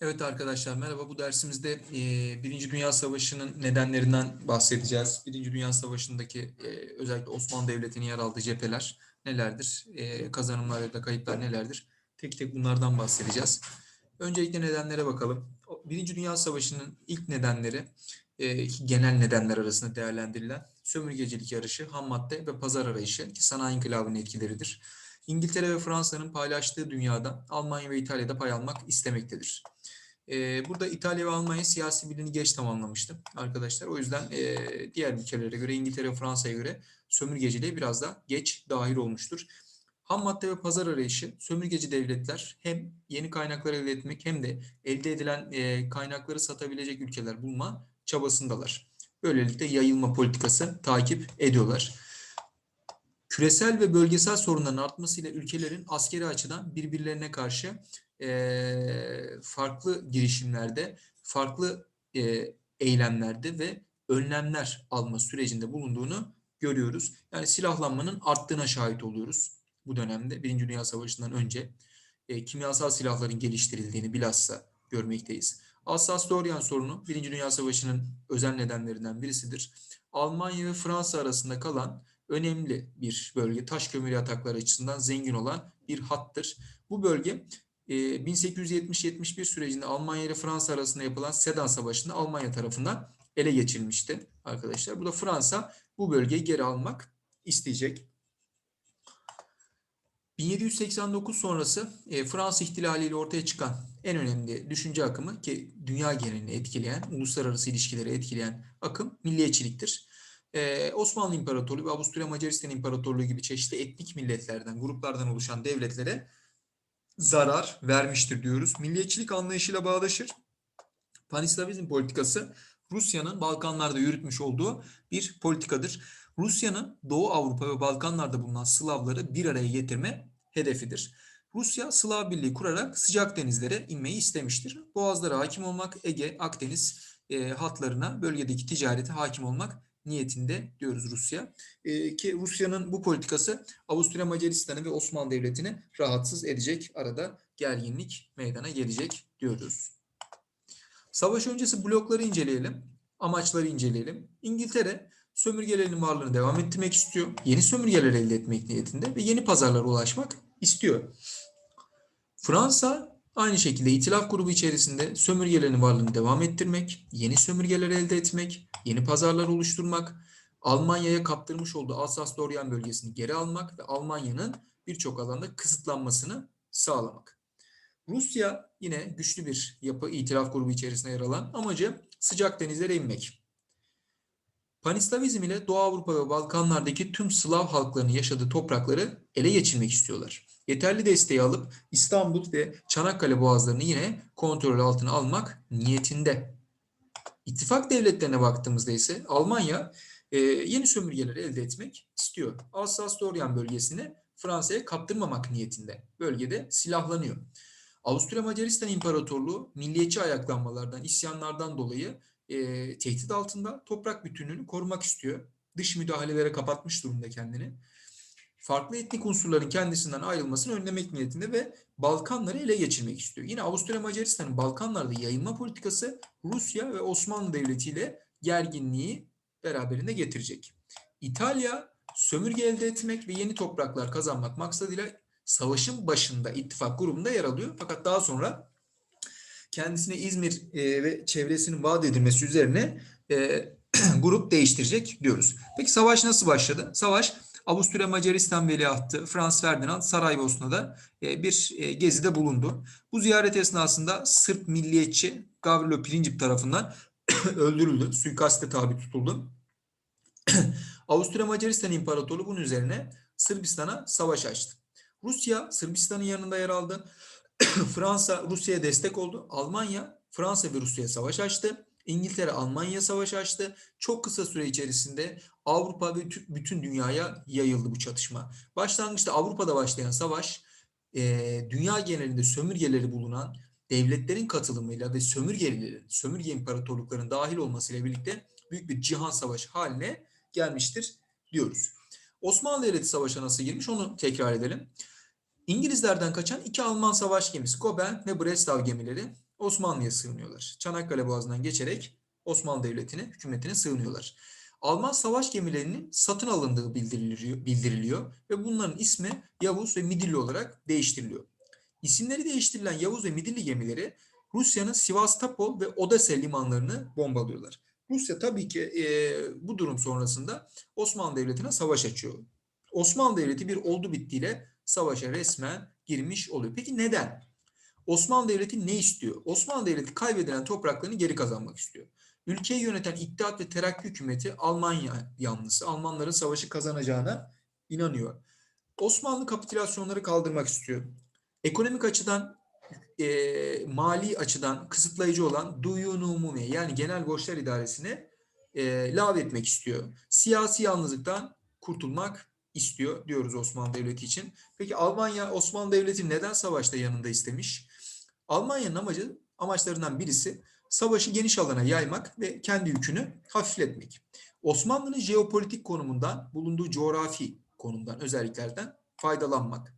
Evet arkadaşlar merhaba. Bu dersimizde e, Birinci Dünya Savaşı'nın nedenlerinden bahsedeceğiz. Birinci Dünya Savaşı'ndaki e, özellikle Osmanlı Devleti'nin yer aldığı cepheler nelerdir? E, kazanımlar ya da kayıplar nelerdir? Tek tek bunlardan bahsedeceğiz. Öncelikle nedenlere bakalım. Birinci Dünya Savaşı'nın ilk nedenleri e, genel nedenler arasında değerlendirilen sömürgecilik yarışı, ham madde ve pazar arayışı ki sanayi inkılabının etkileridir. İngiltere ve Fransa'nın paylaştığı dünyada Almanya ve İtalya'da pay almak istemektedir. Ee, burada İtalya ve Almanya siyasi birliğini geç tamamlamıştı arkadaşlar. O yüzden e, diğer ülkelere göre İngiltere ve Fransa'ya göre sömürgeciliğe biraz da geç dahil olmuştur. Ham madde ve pazar arayışı sömürgeci devletler hem yeni kaynaklar elde etmek hem de elde edilen e, kaynakları satabilecek ülkeler bulma çabasındalar. Böylelikle yayılma politikası takip ediyorlar. Küresel ve bölgesel sorunların artmasıyla ülkelerin askeri açıdan birbirlerine karşı e, farklı girişimlerde, farklı e, eylemlerde ve önlemler alma sürecinde bulunduğunu görüyoruz. Yani silahlanmanın arttığına şahit oluyoruz bu dönemde. Birinci Dünya Savaşı'ndan önce e, kimyasal silahların geliştirildiğini bilhassa görmekteyiz. Alsas-Lorraine sorunu Birinci Dünya Savaşı'nın özel nedenlerinden birisidir. Almanya ve Fransa arasında kalan önemli bir bölge. Taş kömürü yatakları açısından zengin olan bir hattır. Bu bölge 1870-71 sürecinde Almanya ile Fransa arasında yapılan Sedan Savaşı'nda Almanya tarafından ele geçirilmişti arkadaşlar. Bu da Fransa bu bölgeyi geri almak isteyecek. 1789 sonrası e, Fransa ihtilaliyle ortaya çıkan en önemli düşünce akımı ki dünya genelini etkileyen, uluslararası ilişkileri etkileyen akım milliyetçiliktir. Ee, Osmanlı İmparatorluğu ve Avusturya Macaristan İmparatorluğu gibi çeşitli etnik milletlerden, gruplardan oluşan devletlere zarar vermiştir diyoruz. Milliyetçilik anlayışıyla bağdaşır. Panislavizm politikası Rusya'nın Balkanlarda yürütmüş olduğu bir politikadır. Rusya'nın Doğu Avrupa ve Balkanlarda bulunan Slavları bir araya getirme hedefidir. Rusya Slav Birliği kurarak sıcak denizlere inmeyi istemiştir. Boğazlara hakim olmak, Ege, Akdeniz e, hatlarına, bölgedeki ticarete hakim olmak niyetinde diyoruz Rusya. E, ki Rusya'nın bu politikası Avusturya Macaristan'ı ve Osmanlı Devleti'ni rahatsız edecek. Arada gerginlik meydana gelecek diyoruz. Savaş öncesi blokları inceleyelim. Amaçları inceleyelim. İngiltere sömürgelerinin varlığını devam ettirmek istiyor. Yeni sömürgeler elde etmek niyetinde ve yeni pazarlara ulaşmak istiyor. Fransa aynı şekilde itilaf grubu içerisinde sömürgelerin varlığını devam ettirmek, yeni sömürgeler elde etmek, yeni pazarlar oluşturmak, Almanya'ya kaptırmış olduğu Alsas-Lorraine bölgesini geri almak ve Almanya'nın birçok alanda kısıtlanmasını sağlamak. Rusya yine güçlü bir yapı itilaf grubu içerisinde yer alan amacı sıcak denizlere inmek. Panislavizm ile Doğu Avrupa ve Balkanlardaki tüm Slav halklarının yaşadığı toprakları ele geçirmek istiyorlar. Yeterli desteği alıp İstanbul ve Çanakkale boğazlarını yine kontrol altına almak niyetinde. İttifak devletlerine baktığımızda ise Almanya e, yeni sömürgeleri elde etmek istiyor. Alsas-Lorraine bölgesini Fransa'ya kaptırmamak niyetinde. Bölgede silahlanıyor. Avusturya Macaristan İmparatorluğu milliyetçi ayaklanmalardan, isyanlardan dolayı e, tehdit altında toprak bütünlüğünü korumak istiyor. Dış müdahalelere kapatmış durumda kendini. Farklı etnik unsurların kendisinden ayrılmasını önlemek niyetinde ve Balkanları ele geçirmek istiyor. Yine Avusturya Macaristan'ın Balkanlarda yayılma politikası Rusya ve Osmanlı Devleti ile gerginliği beraberinde getirecek. İtalya sömürge elde etmek ve yeni topraklar kazanmak maksadıyla savaşın başında ittifak grubunda yer alıyor. Fakat daha sonra kendisine İzmir e, ve çevresinin vaat edilmesi üzerine e, grup değiştirecek diyoruz. Peki savaş nasıl başladı? Savaş Avusturya Macaristan Veliahtı Frans Ferdinand Saraybosna'da e, bir e, gezide bulundu. Bu ziyaret esnasında Sırp milliyetçi Gavrilo Princip tarafından öldürüldü. Suikaste tabi tutuldu. Avusturya Macaristan İmparatorluğu bunun üzerine Sırbistan'a savaş açtı. Rusya Sırbistan'ın yanında yer aldı. Fransa Rusya'ya destek oldu. Almanya Fransa ve Rusya'ya savaş açtı. İngiltere Almanya savaş açtı. Çok kısa süre içerisinde Avrupa ve bütün dünyaya yayıldı bu çatışma. Başlangıçta Avrupa'da başlayan savaş e, dünya genelinde sömürgeleri bulunan devletlerin katılımıyla ve sömürgelerin, sömürge imparatorlukların dahil olmasıyla birlikte büyük bir cihan savaşı haline gelmiştir diyoruz. Osmanlı Devleti savaşa nasıl girmiş onu tekrar edelim. İngilizlerden kaçan iki Alman savaş gemisi Goben ve Breslau gemileri Osmanlı'ya sığınıyorlar. Çanakkale Boğazı'ndan geçerek Osmanlı Devleti'ne, hükümetine sığınıyorlar. Alman savaş gemilerinin satın alındığı bildiriliyor, bildiriliyor ve bunların ismi Yavuz ve Midilli olarak değiştiriliyor. İsimleri değiştirilen Yavuz ve Midilli gemileri Rusya'nın Sivastopol ve Odessa limanlarını bombalıyorlar. Rusya tabii ki e, bu durum sonrasında Osmanlı Devleti'ne savaş açıyor. Osmanlı Devleti bir oldu bittiyle savaşa resmen girmiş oluyor. Peki neden? Osmanlı Devleti ne istiyor? Osmanlı Devleti kaybedilen topraklarını geri kazanmak istiyor. Ülkeyi yöneten İttihat ve Terakki hükümeti Almanya yanlısı. Almanların savaşı kazanacağına inanıyor. Osmanlı kapitülasyonları kaldırmak istiyor. Ekonomik açıdan e, mali açıdan kısıtlayıcı olan duyun umumi yani genel borçlar idaresini e, lağvetmek istiyor. Siyasi yalnızlıktan kurtulmak istiyor diyoruz Osmanlı Devleti için. Peki Almanya Osmanlı Devleti neden savaşta yanında istemiş? Almanya'nın amacı amaçlarından birisi savaşı geniş alana yaymak ve kendi yükünü hafifletmek. Osmanlı'nın jeopolitik konumundan, bulunduğu coğrafi konumdan, özelliklerden faydalanmak.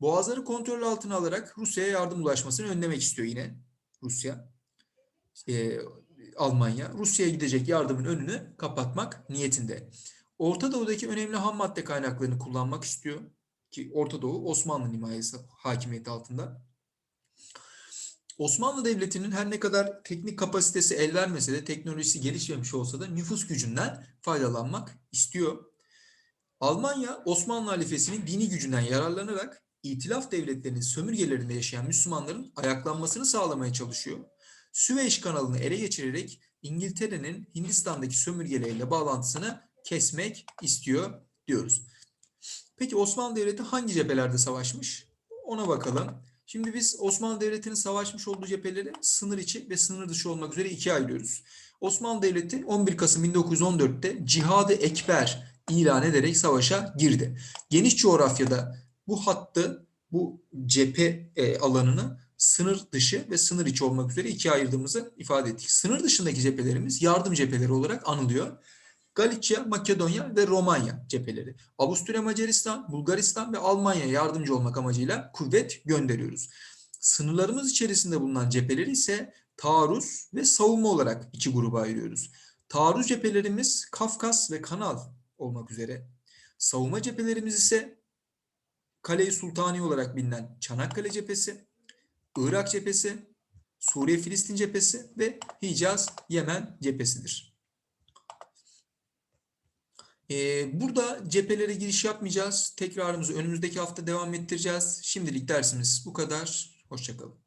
Boğazları kontrol altına alarak Rusya'ya yardım ulaşmasını önlemek istiyor yine Rusya. Ee, Almanya Rusya'ya gidecek yardımın önünü kapatmak niyetinde. Orta Doğu'daki önemli ham madde kaynaklarını kullanmak istiyor ki Orta Doğu Osmanlı himayesi hakimiyeti altında. Osmanlı Devleti'nin her ne kadar teknik kapasitesi el vermese de teknolojisi gelişmemiş olsa da nüfus gücünden faydalanmak istiyor. Almanya Osmanlı halifesinin dini gücünden yararlanarak İtilaf devletlerinin sömürgelerinde yaşayan Müslümanların ayaklanmasını sağlamaya çalışıyor. Süveyş kanalını ele geçirerek İngiltere'nin Hindistan'daki sömürgeleriyle bağlantısını kesmek istiyor diyoruz. Peki Osmanlı Devleti hangi cephelerde savaşmış? Ona bakalım. Şimdi biz Osmanlı Devleti'nin savaşmış olduğu cepheleri sınır içi ve sınır dışı olmak üzere ikiye ayırıyoruz. Osmanlı Devleti 11 Kasım 1914'te Cihadı Ekber ilan ederek savaşa girdi. Geniş coğrafyada bu hattı, bu cephe e, alanını sınır dışı ve sınır içi olmak üzere ikiye ayırdığımızı ifade ettik. Sınır dışındaki cephelerimiz yardım cepheleri olarak anılıyor. Galicia, Makedonya ve Romanya cepheleri. Avusturya, Macaristan, Bulgaristan ve Almanya yardımcı olmak amacıyla kuvvet gönderiyoruz. Sınırlarımız içerisinde bulunan cepheleri ise taarruz ve savunma olarak iki gruba ayırıyoruz. Taarruz cephelerimiz Kafkas ve Kanal olmak üzere. Savunma cephelerimiz ise Kale-i Sultani olarak bilinen Çanakkale cephesi, Irak cephesi, Suriye-Filistin cephesi ve Hicaz-Yemen cephesidir. Ee, burada cephelere giriş yapmayacağız. Tekrarımızı önümüzdeki hafta devam ettireceğiz. Şimdilik dersimiz bu kadar. Hoşçakalın.